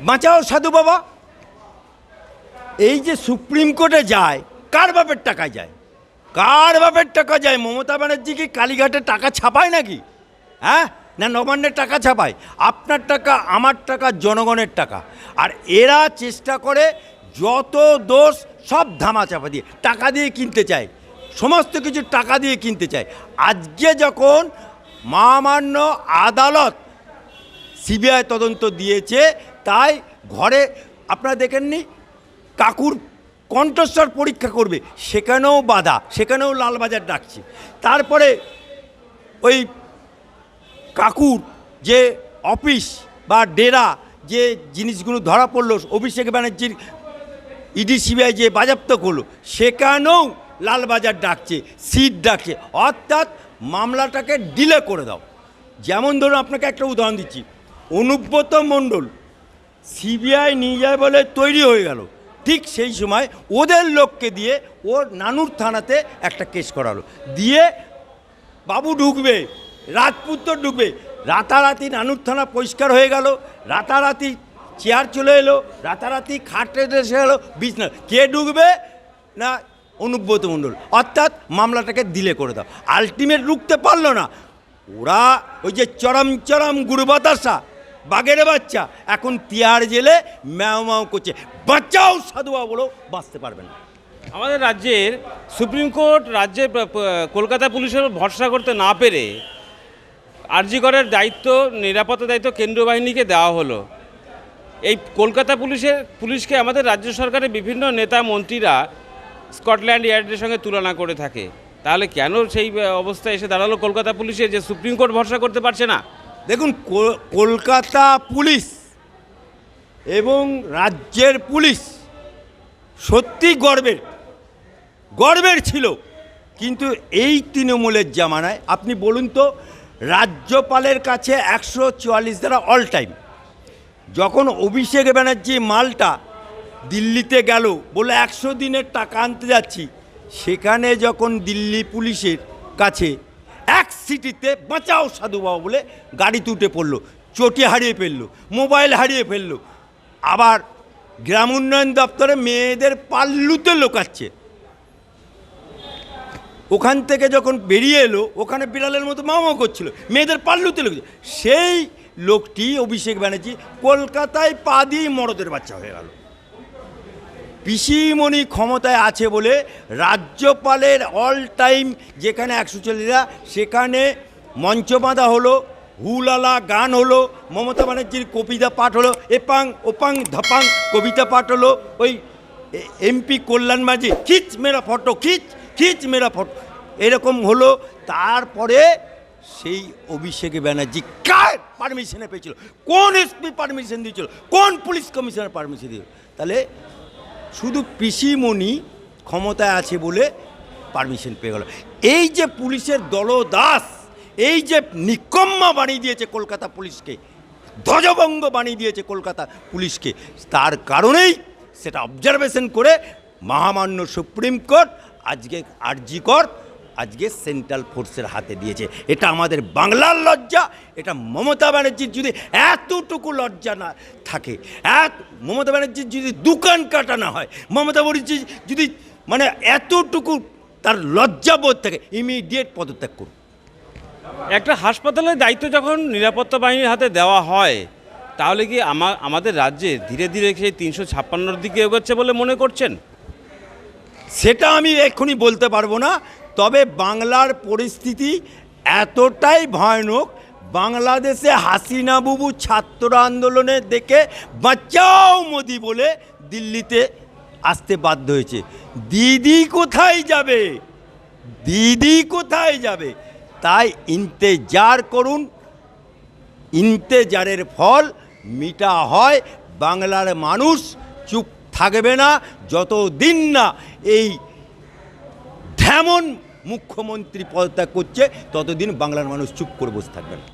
বাঁচাও সাধু বাবা। এই যে সুপ্রিম কোর্টে যায়, কার বাপের টাকা যায়? কার বাপের টাকা যায়? মমতা ব্যানার্জি কি কালীঘাটে টাকা ছাপায় নাকি? হ্যাঁ? না নবান্নের টাকা ছাপায়? আপনার টাকা, আমার টাকা, জনগণের টাকা। আর এরা চেষ্টা করে যত দোষ, সব ধামা চাপা দিয়ে, টাকা দিয়ে কিনতে চায়। সমস্ত কিছু টাকা দিয়ে কিনতে চায়। আজকে যখন মহামান্য আদালত সিবিআই তদন্ত দিয়েছে তাই ঘরে আপনারা দেখেননি? কাকুর কণ্ঠস্বর পরীক্ষা করবে, সেখানেও বাধা, সেখানেও লালবাজার ডাকছে। তারপরে ওই কাকুর যে অফিস বা ডেরা, যে জিনিসগুলো ধরা পড়ল, অভিষেক ব্যানার্জির ইডি সিবিআই যে বাজেয়াপ্ত করল, সেখানেও লালবাজার ডাকছে, সিট ডাকছে। অর্থাৎ মামলাটাকে ডিলে করে দাও। যেমন ধরুন, আপনাকে একটা উদাহরণ দিচ্ছি। অনুব্রত মণ্ডল সিবিআই নিয়ে যায় বলে তৈরি হয়ে গেল। ঠিক সেই সময় ওদের লোককে দিয়ে ও নানুর থানাতে একটা কেস করালো। দিয়ে বাবু ঢুকবে, রাজপুত্র ঢুকবে। রাতারাতি নানুর থানা পরিষ্কার হয়ে গেল। রাতারাতি চেয়ার চলে এলো, রাতারাতি খাটে এসে গেলো, বিছনা কে ঢুকবে না অনুব্রত মণ্ডল? অর্থাৎ মামলাটাকে দিলে করে দাও। আলটিমেট রুখতে পারল না। ওরা ওই যে চরম চরম গুরু বাতাসা বাগের বাচ্চা। এখন তিহার জেলে ম্যাও ম্যাও করছে। বাচ্চাও সাধুয়া বলেও বাঁচতে পারবে না। আমাদের রাজ্যের সুপ্রিম কোর্ট রাজ্যে কলকাতা পুলিশের ভরসা করতে না পেরে আরজিকরের দায়িত্ব, নিরাপত্তা দায়িত্ব কেন্দ্রীয় বাহিনীকে দেওয়া হলো। এই কলকাতা পুলিশের, পুলিশকে আমাদের রাজ্য সরকারের বিভিন্ন নেতা, মন্ত্রীরা স্কটল্যান্ড ইয়ার্ডের সঙ্গে তুলনা করে থাকে। তাহলে কেন সেই অবস্থায় এসে দাঁড়াল কলকাতা পুলিশের যে সুপ্রিম কোর্ট ভরসা করতে পারছে না? দেখুন কলকাতা পুলিশ এবং রাজ্যের পুলিশ সত্যি গর্বের। গর্বের ছিল, কিন্তু এই তৃণমূলের জামানায়, আপনি বলুন তো, রাজ্যপালের কাছে একশো চুয়াল্লিশ দ্বারা অল টাইম যখন অভিষেক ব্যানার্জি মালটা দিল্লিতে গেল, বলে একশো দিনের টাকা আনতে যাচ্ছি, সেখানে যখন দিল্লি পুলিশের কাছে সিটিতে বাঁচাও সাধু বাবা বলে গাড়িতে উঠে পড়ল, চটি হারিয়ে ফেলল, মোবাইল হারিয়ে ফেলল। আবার গ্রাম উন্নয়ন দপ্তরে মেয়েদের পাল্লুতে লোকাচ্ছে। ওখান থেকে যখন বেরিয়ে এলো, ওখানে বিড়ালের মতো মামা করছিল, মেয়েদের পাল্লুতে লোক সেই লোকটি অভিষেক ব্যানার্জি কলকাতায় পা দিয়ে মরদের বাচ্চা হয়ে গেল। পিসিমণি ক্ষমতায় আছে বলে রাজ্যপালের অল টাইম যেখানে একশো চল্লিশরা সেখানে মঞ্চ বাঁধা হলো, হুলালা গান হলো, মমতা ব্যানার্জির কবিতা পাঠ হলো, এপাং, ওপাং, ধপাং কবিতা পাঠ হলো, ওই এমপি কল্যাণ মাঝি, খিচ মেরা ফটো, খিচ খিচ মেরা ফটো, এরকম হলো। তারপরে সেই অভিষেক ব্যানার্জি কার পারমিশনে পেয়েছিল? কোন এসপি পারমিশন দিয়েছিল? কোন পুলিশ কমিশনার পারমিশন দিয়েছিল? তাহলে শুধু পিসিমণি ক্ষমতায় আছে বলে পারমিশন পেয়ে গেল। এই যে পুলিশের দলদাস এই যে নিকম্মা বানিয়ে দিয়েছে কলকাতা পুলিশকে, ধ্বজভঙ্গ বানিয়ে দিয়েছে কলকাতা পুলিশকে, তার কারণেই সেটা অবজারভেশন করে মহামান্য সুপ্রিম কোর্ট আজকে আরজি কর আজকে সেন্ট্রাল ফোর্সের হাতে দিয়েছে। এটা আমাদের বাংলার লজ্জা, এটা মমতা ব্যানার্জির যদি এতটুকু লজ্জা না থাকে এত মমতা ব্যানার্জির যদি দোকান কাটা না হয়, মমতা ব্যানার্জি যদি মানে এতটুকু তার লজ্জাবোধ থাকে ইমিডিয়েট পদত্যাগ করুন। একটা হাসপাতালের দায়িত্ব যখন নিরাপত্তা বাহিনীর হাতে দেওয়া হয়, তাহলে কি আমা, আমাদের রাজ্যে ধীরে ধীরে সেই তিনশো ছাপ্পান্নর দিকে এগোচ্ছে বলে মনে করছেন? সেটা আমি এক্ষুনি বলতে পারব না, তবে বাংলার পরিস্থিতি এতটাই ভয়ানক, বাংলাদেশে হাসিনা বুবু ছাত্র আন্দোলনে দেখে বাঁচাও মোদি বলে দিল্লিতে আসতে বাধ্য হয়েছে। দিদি কোথায় যাবে? দিদি কোথায় যাবে? তাই ইন্তেজার করুন, ইন্তেজারের ফল মিটা হয় বাংলার মানুষ, চুপ থাকবে না, যতদিন না এই ধ্যামন মুখ্যমন্ত্রী পদত্যাগ করছে, ততদিন বাংলার মানুষ চুপ করে বসে থাকবে না।